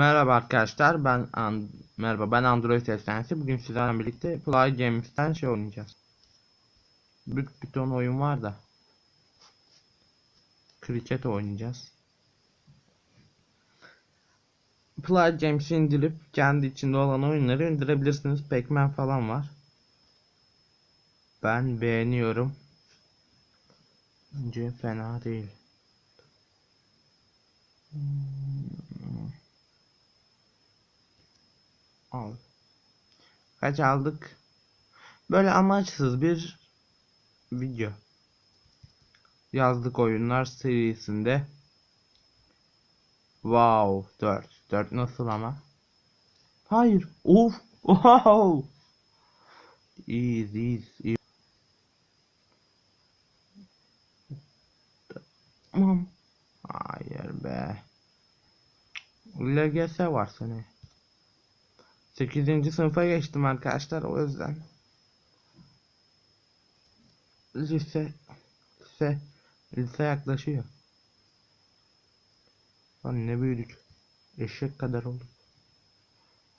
Merhaba arkadaşlar ben An merhaba ben Android efsanesi bugün sizlerle birlikte Play Games'ten şey oynayacağız. Büyük bir ton oyun var da. Kriket oynayacağız. Play Games'i indirip kendi içinde olan oyunları indirebilirsiniz. Pac-Man falan var. Ben beğeniyorum. Bence fena değil. Al. Kaç aldık? Böyle amaçsız bir video. Yazdık oyunlar serisinde. Wow 4. 4 nasıl ama? Hayır. Of. Wow. İyiyiz. iyi. Tamam. Hayır be. LGS var seni. 8. sınıfa geçtim arkadaşlar o yüzden. Lise lise lise yaklaşıyor. Lan ne büyüdük. Eşek kadar olduk.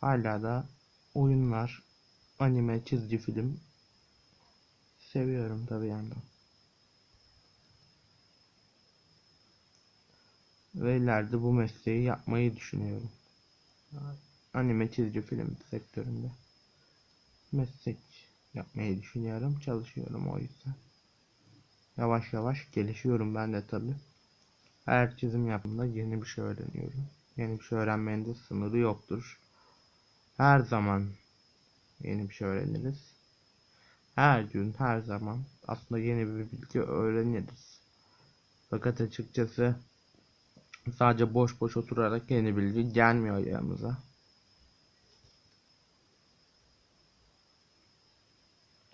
Hala da oyunlar, anime, çizgi film seviyorum tabi yandan. Ve ileride bu mesleği yapmayı düşünüyorum. Anime çizgi film sektöründe meslek yapmayı düşünüyorum. Çalışıyorum o yüzden. Yavaş yavaş gelişiyorum ben de tabi. Her çizim yapımda yeni bir şey öğreniyorum. Yeni bir şey öğrenmenin de sınırı yoktur. Her zaman yeni bir şey öğreniriz. Her gün, her zaman aslında yeni bir bilgi öğreniriz. Fakat açıkçası sadece boş boş oturarak yeni bilgi gelmiyor yanımıza.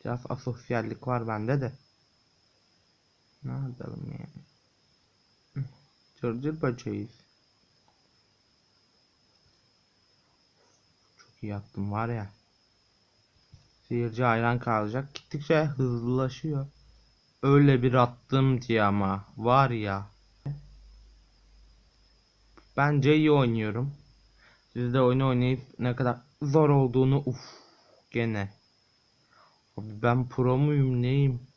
Biraz asosyallik var bende de. Ne yapalım yani? Cırcır böceğiz. Çok iyi yaptım var ya. Seyirci hayran kalacak. Gittikçe hızlılaşıyor. Öyle bir attım diye ama. Var ya. Bence iyi oynuyorum. Siz de oyunu oynayıp ne kadar zor olduğunu uf gene. Abi ben pro muyum neyim?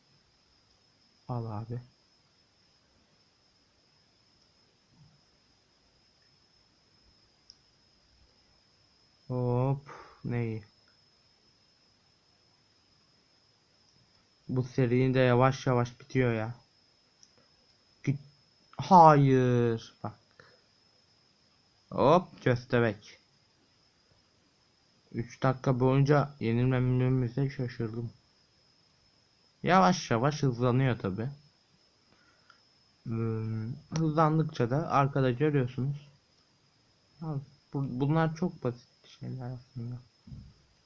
Al abi. Hop neyi? Bu serinin de yavaş yavaş bitiyor ya. Hayır. Bak. Hop köstebek. 3 dakika boyunca yenilmememize şaşırdım. Yavaş yavaş hızlanıyor tabi. Hmm, hızlandıkça da arkada görüyorsunuz. Bunlar çok basit şeyler aslında.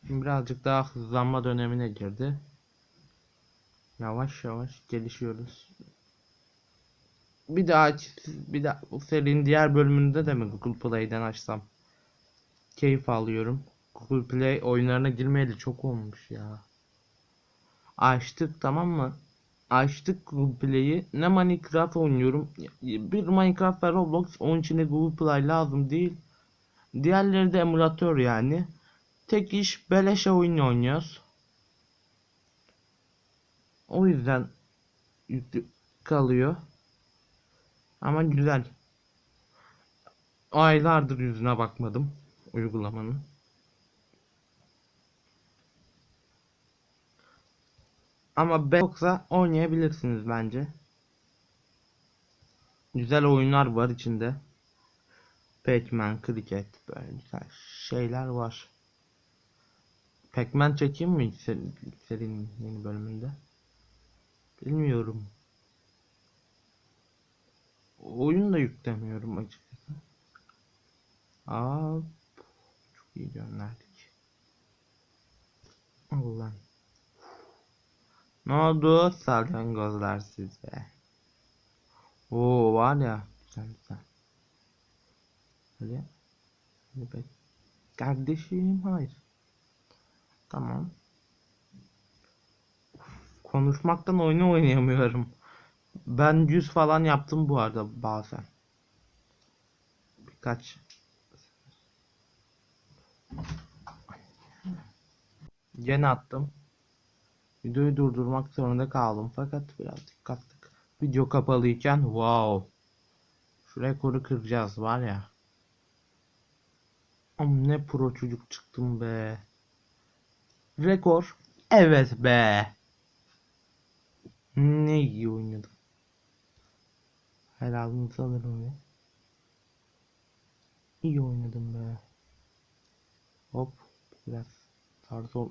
Şimdi birazcık daha hızlanma dönemine girdi. Yavaş yavaş gelişiyoruz. Bir daha bir daha bu serinin diğer bölümünde de mi Google Play'den açsam? Keyif alıyorum. Google Play oyunlarına girmeyeli çok olmuş ya. Açtık tamam mı? Açtık Google Play'i. Ne Minecraft oynuyorum. Bir Minecraft ve Roblox. Onun için de Google Play lazım değil. Diğerleri de emülatör yani. Tek iş beleşe oyun oynuyoruz. O yüzden yüklü kalıyor. Ama güzel. Aylardır yüzüne bakmadım uygulamanın. Ama ben yoksa oynayabilirsiniz bence. Güzel oyunlar var içinde. Pac-Man, Cricket böyle güzel şeyler var. Pac-Man çekeyim mi serinin yeni bölümünde? Bilmiyorum. Oyun da yüklemiyorum açıkçası. Aa, çok iyi gönderdik. Allah. Ne oldu salyangozlar size? Oo var ya güzel güzel. Hadi. Hadi be. Kardeşim hayır. Tamam. Konuşmaktan oyunu oynayamıyorum. Ben 100 falan yaptım bu arada bazen. Birkaç Gene attım. Videoyu durdurmak zorunda kaldım fakat biraz dikkatli. Video kapalıyken wow. Şu rekoru kıracağız var ya. Ama ne pro çocuk çıktım be. Rekor. Evet be. Ne iyi oynadım. Helalinizi alırım ya. İyi oynadım be. Hop. Biraz tarz ol.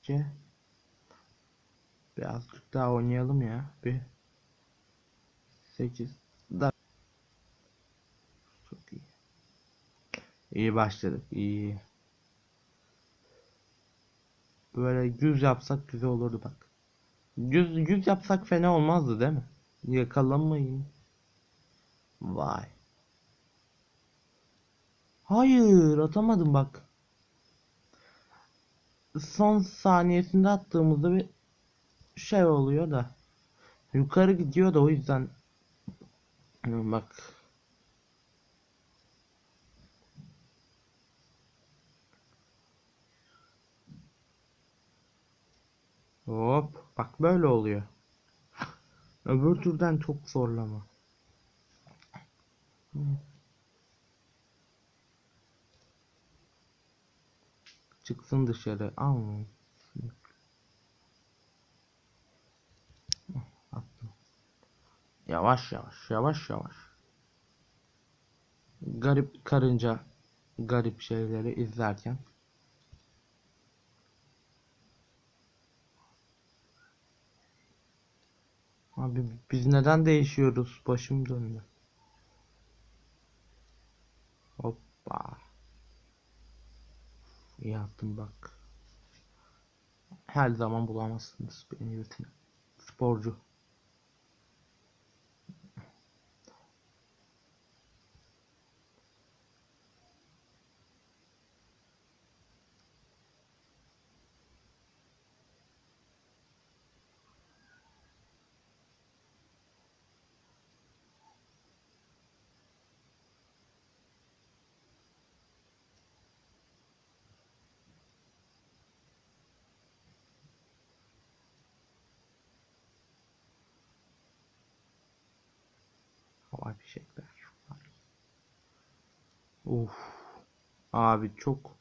Gittikçe. Birazcık daha oynayalım ya. Bir 8 da çok iyi. İyi başladık. iyi. Böyle 100 yapsak güzel olurdu bak. 100 100 yapsak fena olmazdı değil mi? Yakalanmayın. Vay. Hayır, atamadım bak. Son saniyesinde attığımızda bir şey oluyor da. Yukarı gidiyor da o yüzden bak. Hop. Bak böyle oluyor. Öbür türden çok zorlama. Çıksın dışarı. Al. Attım. Yavaş yavaş, yavaş yavaş. Garip karınca garip şeyleri izlerken Abi biz neden değişiyoruz? Başım döndü. Hoppa. İyi attım bak. Her zaman bulamazsınız beni yürütün. Sporcu. Havai fişekler. Uf. Abi çok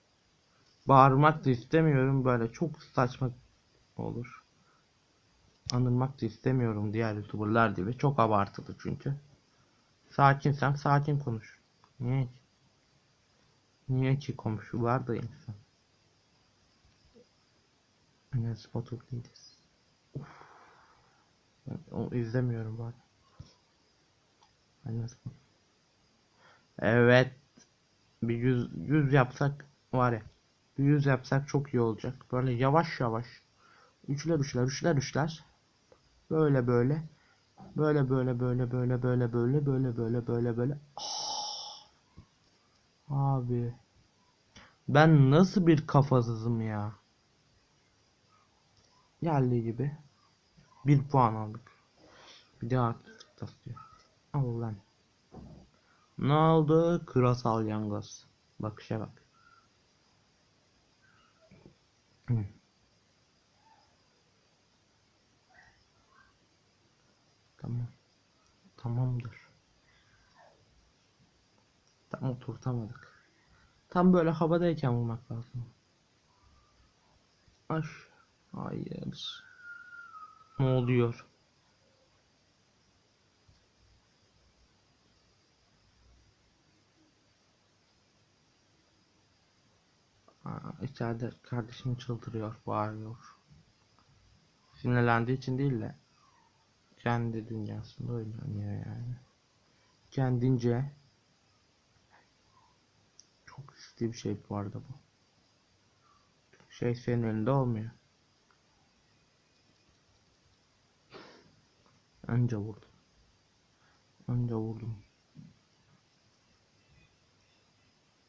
bağırmak da istemiyorum böyle çok saçma olur. Anılmak da istemiyorum diğer youtuberlar gibi. Çok abartılı çünkü. Sakinsem sakin konuş. Niye ki? Niye ki komşular da insan. Enes Batur. Uf. Ben onu izlemiyorum bari. Evet. Bir yüz, yüz yapsak var ya. Bir yüz yapsak çok iyi olacak. Böyle yavaş yavaş. Üçler üçler üçler üçler. Böyle böyle. Böyle böyle böyle böyle böyle böyle böyle böyle böyle böyle. Ah. Abi. Ben nasıl bir kafasızım ya. Geldiği gibi. Bir puan aldık. Bir daha taslıyor. Al lan. Ne oldu? Kırasal yangaz. Bakışa bak. Tamam. Tamamdır. Tam oturtamadık. Tam böyle havadayken vurmak lazım. Aş. Hayır. Ne oluyor? Aa, içeride kardeşim çıldırıyor, bağırıyor. Sinirlendiği için değil de kendi dünyasında oynuyor yani. Kendince çok riskli bir şey bu arada bu. Şey senin elinde olmuyor. Anca vurdum. Anca vurdum.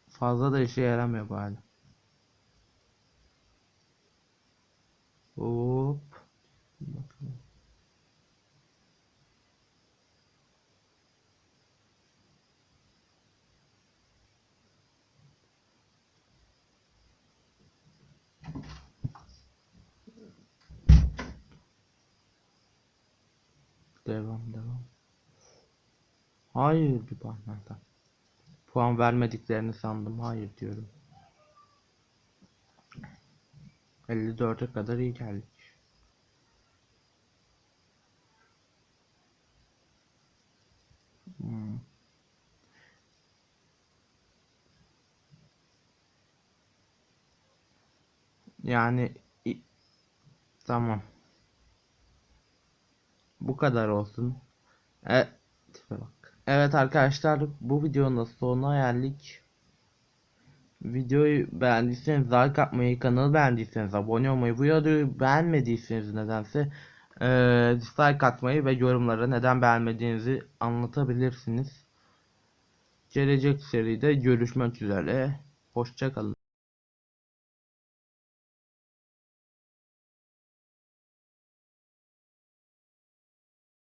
Fazla da işe yaramıyor bu halde. Hop. Bakalım. Devam devam. Hayır bir barlardan. Puan vermediklerini sandım. Hayır diyorum. 54'e kadar iyi geldik. Hmm. Yani tamam. Bu kadar olsun. E, tipe bak. Evet arkadaşlar bu videonun da sonuna geldik. Videoyu beğendiyseniz like atmayı, kanalı beğendiyseniz abone olmayı, bu videoyu beğenmediyseniz nedense eee dislike atmayı ve yorumlara neden beğenmediğinizi anlatabilirsiniz. Gelecek seride görüşmek üzere. Hoşça kalın.